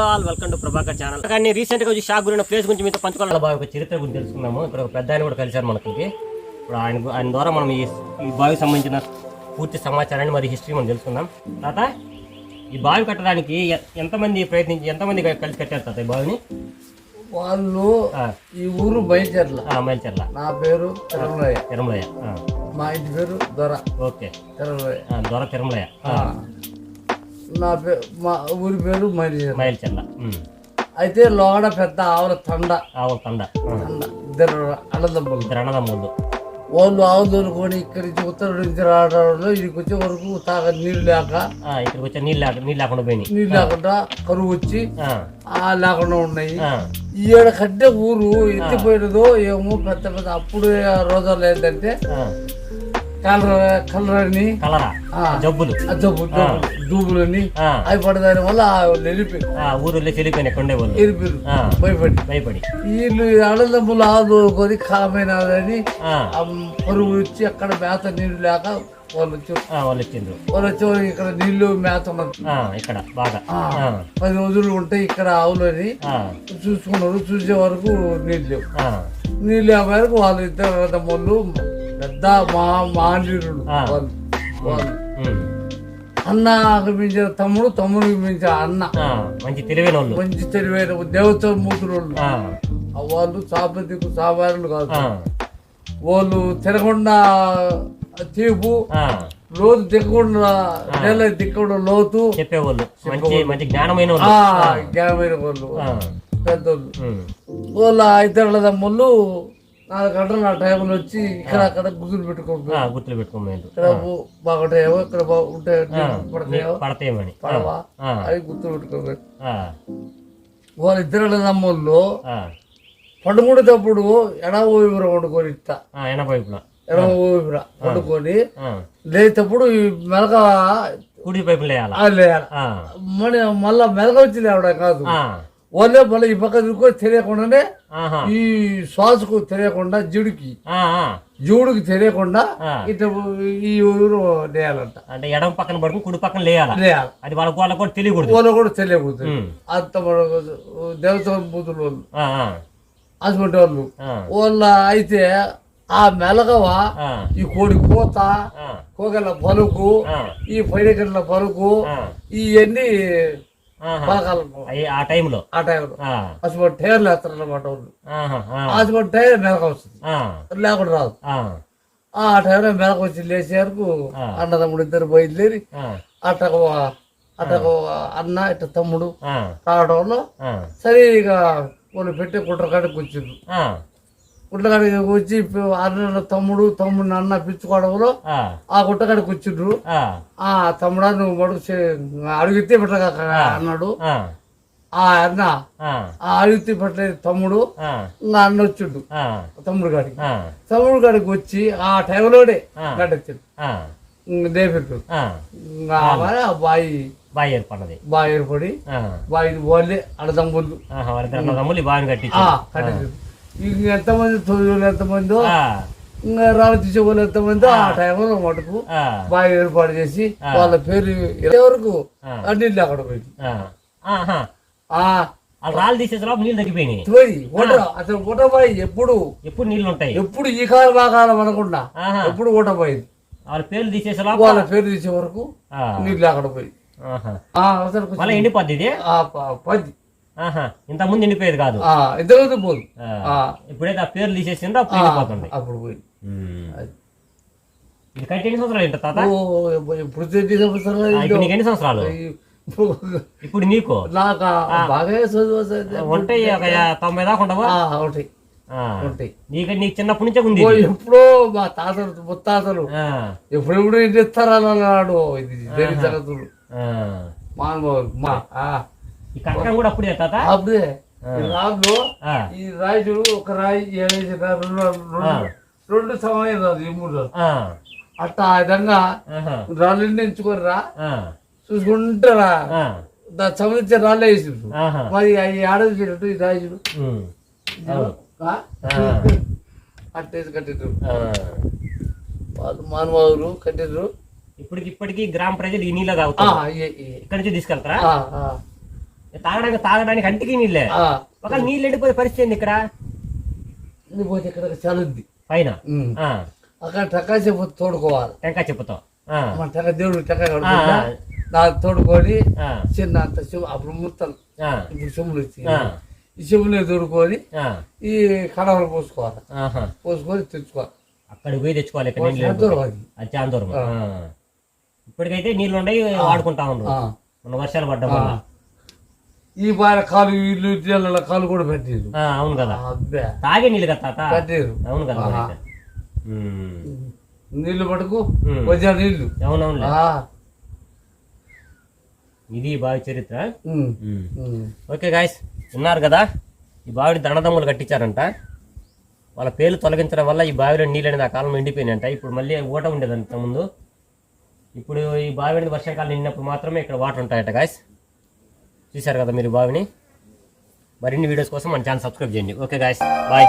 Hello all welcome to Prabhakar channel. కానీ రీసెంట్గా వచ్చి షాక్ గురిన ప్లేస్ గురించి మీతో పంచుకోవాలి? బావి చరిత్ర గురించి తెలుసుకున్నాము. ఇక్కడ ఒక పెద్ద ఆయన కూడా కలిశారు మనకి. ఇప్పుడు ఆయన ఆయన ద్వారా మనం ఈ ఈ బావికి సంబంధించిన పూర్తి సమాచారాన్ని మరి హిస్టరీ మనం తెలుసుకుందాం. తాత ఈ బావి కట్టడానికి ఎంతమంది ప్రయత్నించి ఎంతమంది కలిసి కట్టారు తాత ఈ బావిని? వాళ్ళు ఈ ఊరు బయలుదేరల. ఆ, మైల్చర్ల నా పేరు తిరుమలయ్య. తిరుమలయ్య. ఆ, మా ఇంటి పేరు దొర. ఓకే. తిరుమలయ్య. దొర తిరుమలయ్య. ఆ, నా మా ఊరి పేరు మైల్చర్ల. ఉమ్. అయితే లోగడ పెద్ద ఆవుల తండ. ఆవుల తండ. తండ. ఇద్దరు అన్నదమ్ములు. ఇద్దరు అన్నదమ్ములు వాళ్ళు ఆవు దొరుకుని ఇక్కడి నుంచి ఉత్తర నుంచి రావడంలో ఇక్కడికి వచ్చే వరకు తాగ నీళ్ళు లేక ఇక్కడికి వచ్చే నీళ్ళు లేక నీళ్ళు లేకుండా పోయినాయి. నీళ్ళు లేకుండా కరువు వచ్చి ఆ, లేకుండా ఉన్నాయి. ఈడ కట్టే ఊరు ఎత్తిపోయినదో ఏమో పెద్ద పెద్ద అప్పుడు రోజులు ఏంటంటే. Colour colour. అని కలరా ఆ. జబ్బులు జబ్బు దూబులని ఆ, అవి పడదాని వల్ల వెళ్ళిపి ఆ, ఊరిలో చెల్లిపోయినాయి కొండే వాళ్ళు వెళ్ళిపోయారు ఆ, భయపడి. భయపడి. వీళ్ళు ఆనందములు ఆదుకొని కామైనదని ఆ, పరువు వచ్చి అక్కడ మేత నీళ్ళు లేక వాళ్ళు వాళ్ళు వచ్చిండ్రు. వాళ్ళు వచ్చి ఇక్కడ నీళ్ళు మేత ఉన్నది. ఇక్కడ బాగా. పది రోజులు ఉంటాయి ఇక్కడ ఆవులని ఆ, చూసుకున్నారు చూసే వరకు నీళ్ళు లేవు. ఆ, నీళ్ళు వరకు వాళ్ళు ఇద్దరు తమ్ముళ్ళు పెద్ద మా. వాళ్ళు. వాళ్ళు. ఉమ్, అన్నకు మించిన తమ్ముడు తమ్ముడికి మించిన అన్న. మంచి తెలివైన వాళ్ళు మంచి తెలివైన దేవత మూతులు వాళ్ళు సాపతికు సామాన్యులు కాదు. వాళ్ళు తిరగకుండా తీపు లోతు దిక్కకుండా నెల దిక్కకుండా లోతు చెప్పేవాళ్ళు. మంచి మంచి జ్ఞానమైన ఆ వాళ్ళు పెద్దోళ్ళు. వాళ్ళ ఇతరుల తమ్ముళ్ళు నాలుగు గంటలు ఆ టైంలో వచ్చి ఇక్కడ అక్కడ గుర్తులు పెట్టుకుంటారు ఆ, గుర్తులు పెట్టుకోమేంటి ఇక్కడ బాగుంటాయేమో ఇక్కడ బాగుంటాయో పడతాయో పడతాయేమని. పడవా? అవి గుర్తు పెట్టుకోవాలి ఆ, వాళ్ళ ఇద్దరుల తమ్ముళ్ళు పండుకునేటప్పుడు ఎడ ఊపిర వండుకొని ఇస్తా. ఆ, ఎనపైపులో ఎడ ఊపిర వండుకొని ఈ మెలక కుడి ఆ లేయాలి? మన మళ్ళా మెలక వచ్చి లేవడం కాదు. వాళ్ళే మళ్ళీ ఈ పక్క తెలియకుండానే ఈ శ్వాసకు తెలియకుండా జీడికి. జీవుడికి తెలియకుండా ఆ. ఇట్లా ఈ ఊరు లేయాలంట. అంటే ఎడమ పక్కన పడుకుని కుడి పక్కన లేయాల? లేయాలి. అది వాళ్ళ వాళ్ళకు కూడా తెలియకూడదు. వాళ్ళు కూడా తెలియకూడదు. అంత దేవత బూతులు వాళ్ళు. ఆ, ఆ, అటువంటి వాళ్ళు. వాళ్ళ అయితే ఆ మెలగవ ఈ కోడి కోత కోగల పలుకు ఈ పైడగల పలుకు ఇవన్నీ అయ్యి ఆ టైంలో? ఆ టైంలో. అసలు టైర్లు వేస్తారు అన్నమాట వాళ్ళు అసలు టైర్ మెలక వస్తుంది లేకుండా రాదు. ఆ, ఆ టైంలో మెలక వచ్చి లేచే వరకు. అన్నదమ్ముడు ఇద్దరు బయలుదేరి ఆ, అట్టకు అట్టకు అన్న ఇట్ట తమ్ముడు రావడంలో ఆ, సరే ఇక వాళ్ళు పెట్టే కుట్ర కాడికి వచ్చిండ్రు కాడికి వచ్చి అన్న తమ్ముడు తమ్ముడు అన్న పిచ్చుకోవడంలో ఆ, ఆ గుట్ట కాడికి వచ్చిండ్రు. ఆ, తమ్ముడా నువ్వు మడుగు అడిగితే పెట్టగా అన్నాడు. ఆ, అన్న ఆ, అడిగితే పెట్టలేదు తమ్ముడు. ఇంకా అన్న వచ్చిండు. తమ్ముడు కాడికి ఆ, తమ్ముడు కాడికి వచ్చి ఆ టైంలోనే. గడ్డొచ్చిండు దేపెట్టు బాయి బాగా ఏర్పడినది బాగా ఏర్పడి బాయి వాళ్ళే అడదమ్ముళ్ళు ఆహా, వాళ్ళిద్దరు తమ్ముళ్ళు ఇంక ఎంతమంది తొలి ఎంతమందో ఇంకా రావు తీసే వాళ్ళు ఎంతమందో ఆ. టైంలో మటుకు బాగా ఏర్పాటు చేసి వాళ్ళ పేరు వరకు. అన్నింటి అక్కడ పోయింది. రాళ్ళు తీసేసే లోపు నీళ్ళు తగ్గిపోయినాయి. పోయి ఓట అసలు ఓటపోయి ఎప్పుడు ఎప్పుడు నీళ్ళు ఉంటాయి? ఎప్పుడు ఈ కాలం ఆ కాలం అనకుండా. ఎప్పుడు ఓటపోయింది. వాళ్ళ పేర్లు తీసేసే లోపు వాళ్ళ పేరు తీసే వరకు నీళ్ళు అక్కడ పోయి. అసలు ఎండిపోద్ది పది. ఇంత ముందు ఎండిపోయేది కాదు. ఇద్దరు పోదు. ఆ, ఆ. పేర్లు తీసేసిందో అప్పుడు ఎండిపోతుంది అప్పుడు పోయి. ఇది కట్టి ఎన్ని సంవత్సరాలు ఏంటో తాత? తెచ్చి సంవత్సరాలు ఇప్పుడు నీకు ఎన్ని సంవత్సరాలు? ఇప్పుడు నీకు? నాకు బాగా. ఉంటాయి ఒక తొంభై దాకా ఉండవా? ఉంటాయి. నీకు నీకు చిన్నప్పటి నుంచే ఉంది. ఎప్పుడో మా తాతలు ముత్తాతలు ఎప్పుడెప్పుడు ఏం చేస్తారా అన్నాడు. ఇది మా ఆ, ఈ కట్టడం కూడా అప్పుడే తాత? అప్పుడే. ఈ రాళ్ళు ఈ రాయి చూడు ఒక రాయి ఏడేసి రా- రెండు రెండు సమయం రాదు ఈ మూడు. ఆ, అట్టా ఆ విధంగా ఆహా, రాళ్ళు ఎంచుకొని రా చూసుకుంటారా? ఆ, దానికి సంబంధించిన రాళ్ళే ఆహా. మరి అవి ఆడేసినట్టు ఈ రాయి చూడు? ఆ. అట్టేసి కట్టిండ్రు. వాళ్ళు మానవాళ్ళు కట్టిండ్రు. ఇప్పటికి ఇప్పటికి గ్రామ ప్రజలు ఈ నీళ్ళు తాగుతారు. ఇక్కడి నుంచి తీసుకెళ్తారా. తాగడానికి తాగడానికి అంటికి నీళ్ళే. ఒకవేళ నీళ్ళు ఎండిపోయే పరిస్థితి ఏంది ఇక్కడ? ఇది పోతే ఇక్కడ చలుద్ది పైన? అక్కడ టకాసే పోతే తోడుకోవాలి. టెంకాయ చెప్పుతాం. ఆ, మన టెక్క దేవుడు టెక్క దాన్ని తోడుకొని చిన్న అంత అప్పుడు ముత్తలు ఆ, ఇప్పుడు చెవులు వచ్చి ఈ చెవులే తోడుకొని ఆ, ఈ కడవలు పోసుకోవాలి. పోసుకొని తెచ్చుకోవాలి. అక్కడికి పోయి తెచ్చుకోవాలి ఇక్కడ అది. చాలా దూరం ఆ. ఇప్పటికైతే నీళ్ళు ఉన్నాయి వాడుకుంటా ఉన్నారు ఆ. మొన్న వర్షాలు పడ్డం ఈ బాగా కాలు ఇల్లు ఇళ్ళ కాలు కూడా పెట్టారు. అవును కదా. అబ్బే. తాగే నీళ్ళు కదా తాత? పెట్టారు. అవును కదా. నీళ్ళు పట్టుకు. వచ్చా నీళ్ళు అవునవునులే. ఆ, ఇది బావి చరిత్ర. Okay guys. విన్నారు కదా? ఈ బావిని దండదమ్ములు కట్టించారంట. వాళ్ళ పేర్లు తొలగించడం వల్ల ఈ బావిలో నీళ్ళు అనేది ఆ కాలంలో ఎండిపోయినాయంట. ఇప్పుడు మళ్ళీ ఊట ఉండేదంట ముందు. ఇప్పుడు ఈ బావి అనేది వర్షాకాలం నిండినప్పుడు మాత్రమే ఇక్కడ వాటర్ ఉంటాయట గాయస్. చూశారు కదా మీరు బావిని? మరిన్ని వీడియోస్ కోసం మన ఛానల్ సబ్స్క్రైబ్ చేయండి. Okay guys bye